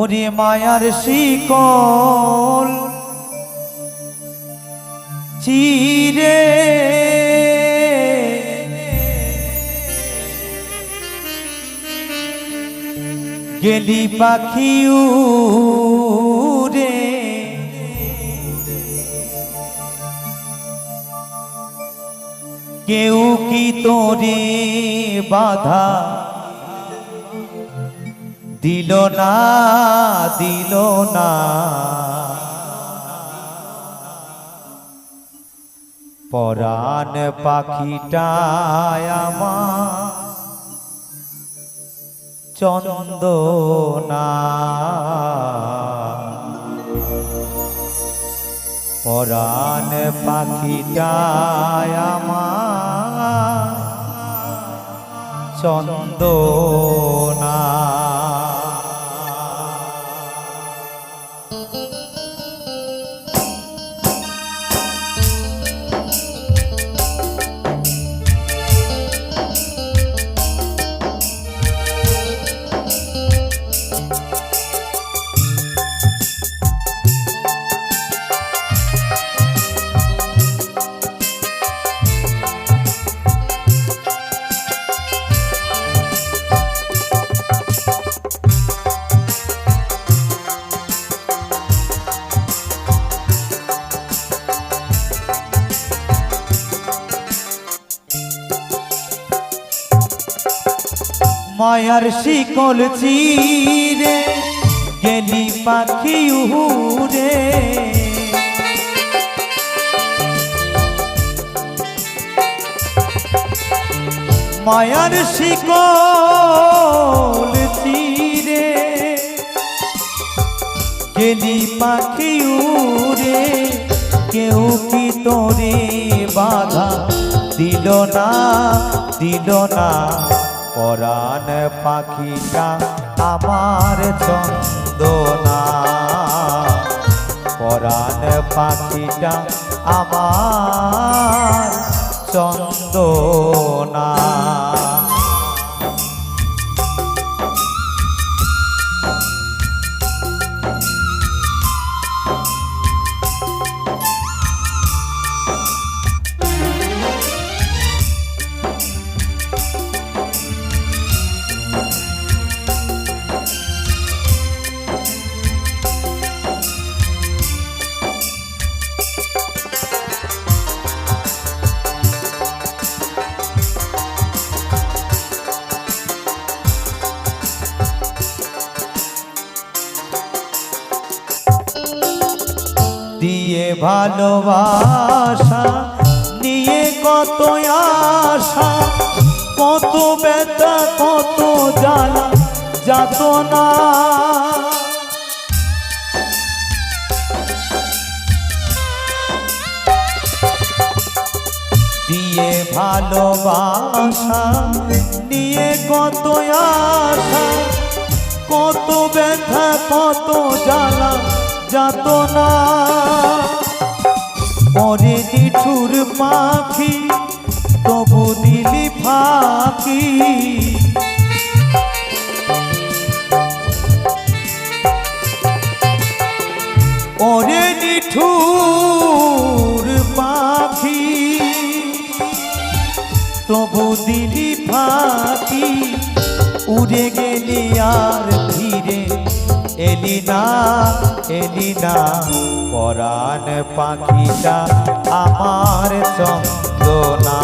ওরে মায়ার শিকল চিরে। গেলি পাখি উড়ে। কেউ কি তোরে বাধা দিল না দিল না। পরাণ পাখিটায় আমার চন্দনা। পরাণ পাখিটায় আমার চন্দনা। মায়ার শিকল চিরে গেলি পাখি উড়ে মায়ার শিকল চিরে গেলি পাখি উড়ে কেউ কি তোরে বাধা দিল না দিল না? পরাণ পাখিটা আমার চন্দনা। পরাণ পাখিটা আমার চন্দনা। দিয়ে ভালোবাসা, নিয়ে কত আশা, কত ব্যথা, কত জ্বালা যাত না দিয়ে ভালোবাসা, নিয়ে কত আশা, কত ব্যথা, কত জ্বালা যাত না পরে নিঠুর পাখি, তবু দিলি ফাঁকি। ওরে নিঠুর পাখি, তবু দিলি ফাঁকি। উড়ে গেলি আর ধীরে এলি না এলি না পরাণ পাখিটা আমার চন্দনা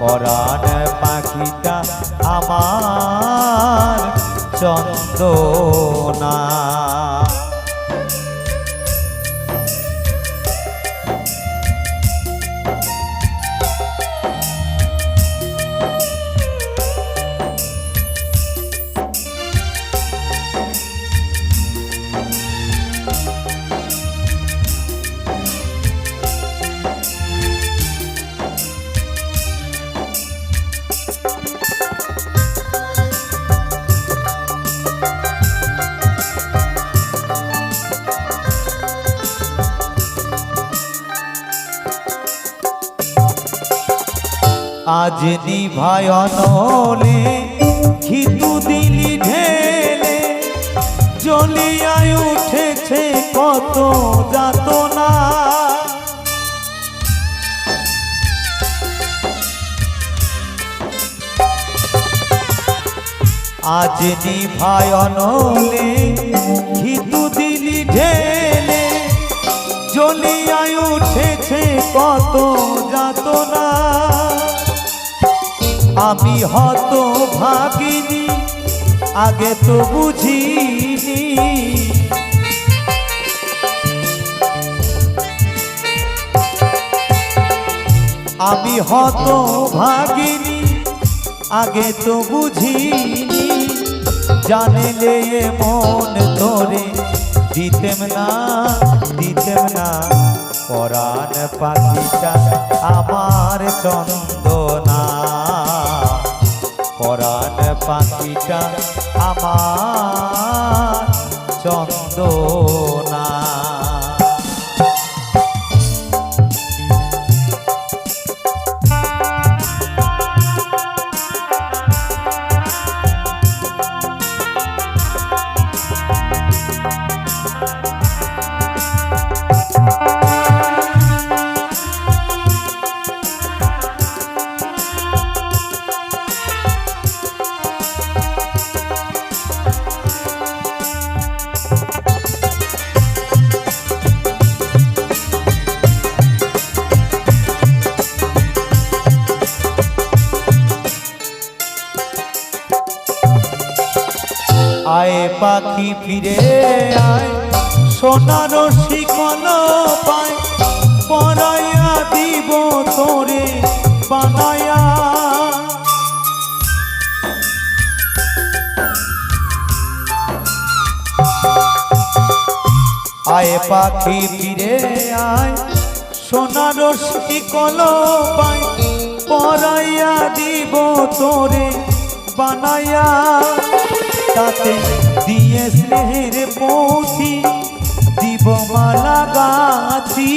পরাণ পাখিটা আমার চন্দনা আজ নিভায়নলে খিতু দিলি ঢেলে। জ্বলিয়ায় উঠেছে কত যাতনা। আজ নিভায় অনলে হিতু দিলি ঢেলে। জ্বলিয়ায় উঠেছে কত যাতনা। আমি হত ভাগিনি আগে তো বুঝিনি। আমি হত ভাগিনি আগে তো বুঝিনি। জানিলে মন তোরে দিতেম না দিতেম না। পরাণ পাখিটা আমার চন্দনা। পরাণ পাখিটা আমার চন্দনা। আয় পাখি ফিরে আয়, সোনার শিকল পায়, পরাইয়া দিব তোরে বানায়া। আয় পাখি ফিরে আয়, সোনার শিকল পায়, পরাইয়া দিব তোরে বানায়া। তাতে দিয়ে স্নেহের পৌঁছি দিব মালা গাছি।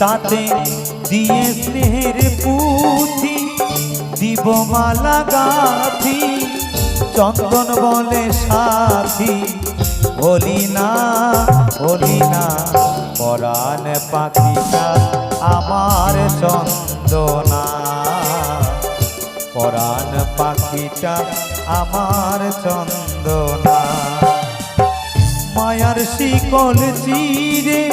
তাতে দিয়ে স্নেহের পুঁথি দিব মালা গাথি চন্দন বলে সাথী, হলি না হলি না, পরাণ পাখিটা। আমার চন্দনা। পরাণ পাখিটা আমার চন্দনা। মায়ার শিকল চিরে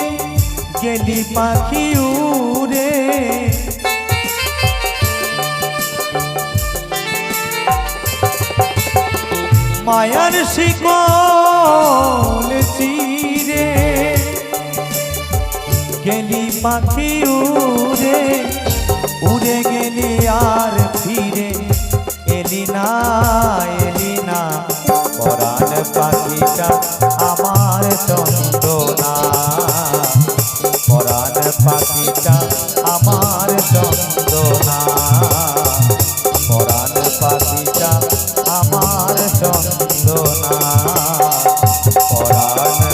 গেলি পাখি উড়ে। মায়ার শিকল চিরে গেলি পাখি উড়ে উড়ে গেলি আর ফিরে। এলি না এলি না, পরাণ পাখিটা আমার চন্দনা। পরাণ পাখিটা আমার চন্দনা। পরাণ পাখিটা আমার চন্দনা। পরাণ